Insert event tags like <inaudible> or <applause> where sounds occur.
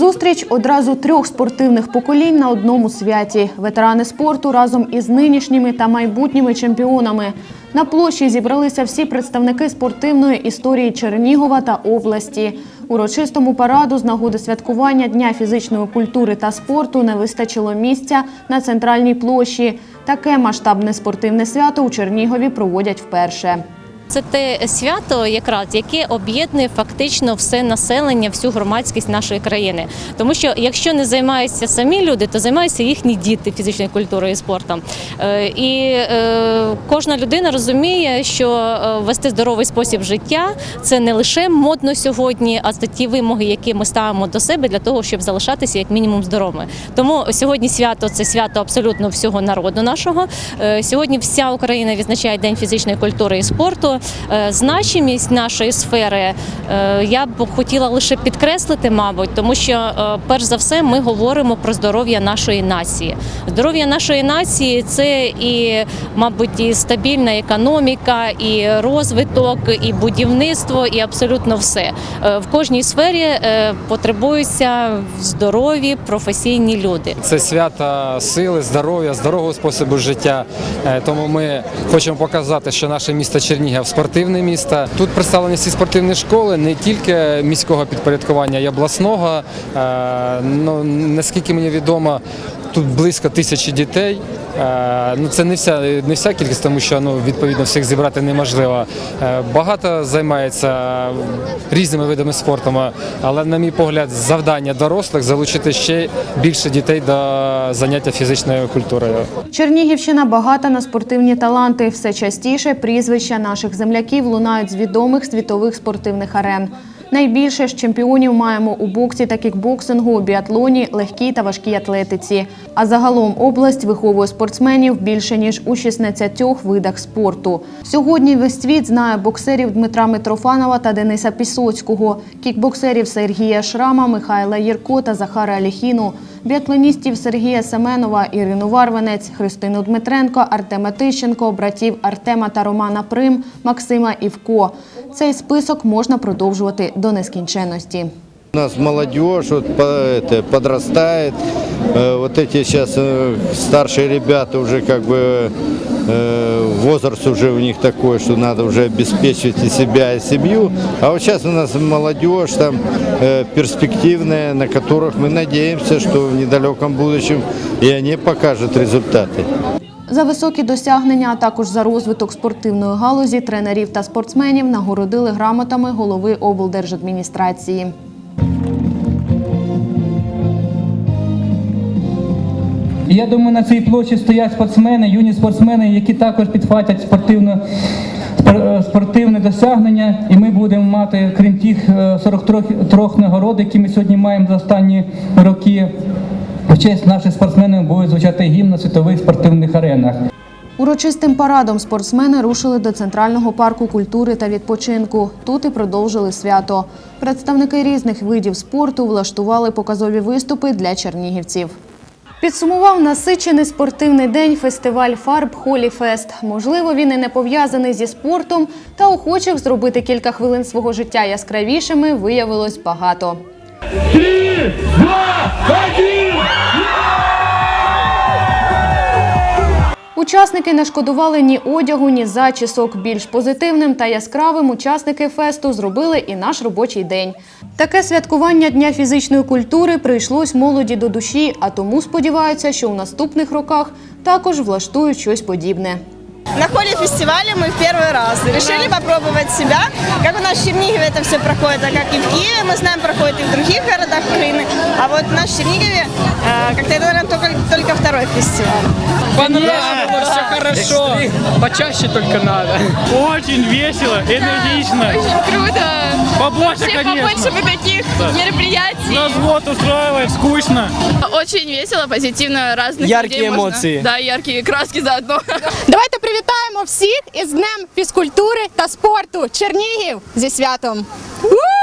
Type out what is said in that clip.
Зустріч одразу трьох спортивних поколінь на одному святі. Ветерани спорту разом із нинішніми та майбутніми чемпіонами. На площі зібралися всі представники спортивної історії Чернігова та області. Урочистому параду з нагоди святкування Дня фізичної культури та спорту не вистачило місця на центральній площі. Таке масштабне спортивне свято у Чернігові проводять вперше. Це те свято, якраз яке об'єднує фактично все населення, всю громадськість нашої країни. Тому що якщо не займаються самі люди, то займаються їхні діти фізичною культурою і спортом. Е, І е, кожна людина розуміє, що е, вести здоровий спосіб життя це не лише модно сьогодні, а це ті вимоги, які ми ставимо до себе для того, щоб залишатися як мінімум здоровими. Тому сьогодні свято це свято абсолютно всього народу нашого. Сьогодні вся Україна відзначає День фізичної культури і спорту. Е, Значимість нашої сфери е, я б хотіла лише підкреслити, мабуть, тому що е, перш за все ми говоримо про здоров'я нашої нації. Здоров'я нашої нації це і, мабуть, і стабільна економіка, і розвиток, і будівництво, і абсолютно все. В кожній сфері потребуються здорові професійні люди. Це свято сили, здоров'я, здорового способу життя. Тому ми хочемо показати, що наше місто Чернігів спортивне місто. Тут представлені всі спортивні школи, не тільки міського підпорядкування, а й обласного. Е, Ну, наскільки мені відомо, тут близько тисячі дітей. Е, Ну, це не вся не вся кількість, тому що ну відповідно всіх зібрати неможливо. Е, Багато займається різними видами спорту, але, на мій погляд, завдання дорослих залучити ще більше дітей до заняття фізичною культурою. Чернігівщина багата на спортивні таланти. Все частіше прізвища наших земляків лунають з відомих світових спортивних арен. Найбільше ж чемпіонів маємо у боксі та кікбоксингу, біатлоні, легкій та важкій атлетиці. А загалом область виховує спортсменів більше ніж у 16 видах спорту. Сьогодні весь світ знає боксерів Дмитра Митрофанова та Дениса Пісоцького, кікбоксерів Сергія Шрама, Михайла Єрко та Захара Аліхіну, біатлоністів Сергія Семенова, Ірину Варванець, Христину Дмитренко, Артема Тищенко, братів Артема та Романа Прим, Максима Івко. Цей список можна продовжувати до нескінченності. У нас молодежь вот, по- это, подрастает. Э, Вот эти сейчас э, старшие ребята уже как бы э, возраст уже у них такой, что надо уже обеспечивать и себя, и семью. А вот сейчас у нас молодежь там э, перспективная, на которых мы надеемся, что в недалеком будущем и они покажут результаты. За високі досягнення, а також за розвиток спортивної галузі тренерів та спортсменів нагородили грамотами голови облдержадміністрації. Я думаю, на цій площі стоять спортсмени, юні спортсмени, які також підхватять спортивне, спор- е, спортивне досягнення. І ми будемо мати, крім тих е, 43 трьох нагород, які ми сьогодні маємо за останні роки. В честь наших спортсменів буде звучати гімн на світових спортивних аренах. Урочистим парадом спортсмени рушили до центрального парку культури та відпочинку. Тут і продовжили свято. Представники різних видів спорту влаштували показові виступи для чернігівців. Підсумував насичений спортивний день фестиваль фарб Холіфест. Можливо, він і не пов'язаний зі спортом, та охочих зробити кілька хвилин свого життя яскравішими виявилось багато. Учасники не шкодували ні одягу, ні зачісок. Більш позитивним та яскравим учасники фесту зробили і наш робочий день. Таке святкування Дня фізичної культури прийшлось молоді до душі, а тому сподіваються, що у наступних роках також влаштують щось подібне. На холле фестивале мы в первый раз решили попробовать себя. Как у нас в Чернигове это все проходит, а как и в Киеве, мы знаем, проходит и в других городах Украины. А вот в нашем Чернигове э, как-то это, наверное, только, только второй фестиваль. Понравилось, все хорошо. Почаще только надо. Очень весело, энергично. Круто! Побольше, Всем конечно. побольше бы таких мероприятий. Нас вот устраивает, скучно. Очень весело, позитивно, разных Яркие людей можно- эмоции. Да, яркие краски заодно. <laughs> Давайте привітаємо всіх із Днем фізкультури та спорту Чернігів зі святом. У!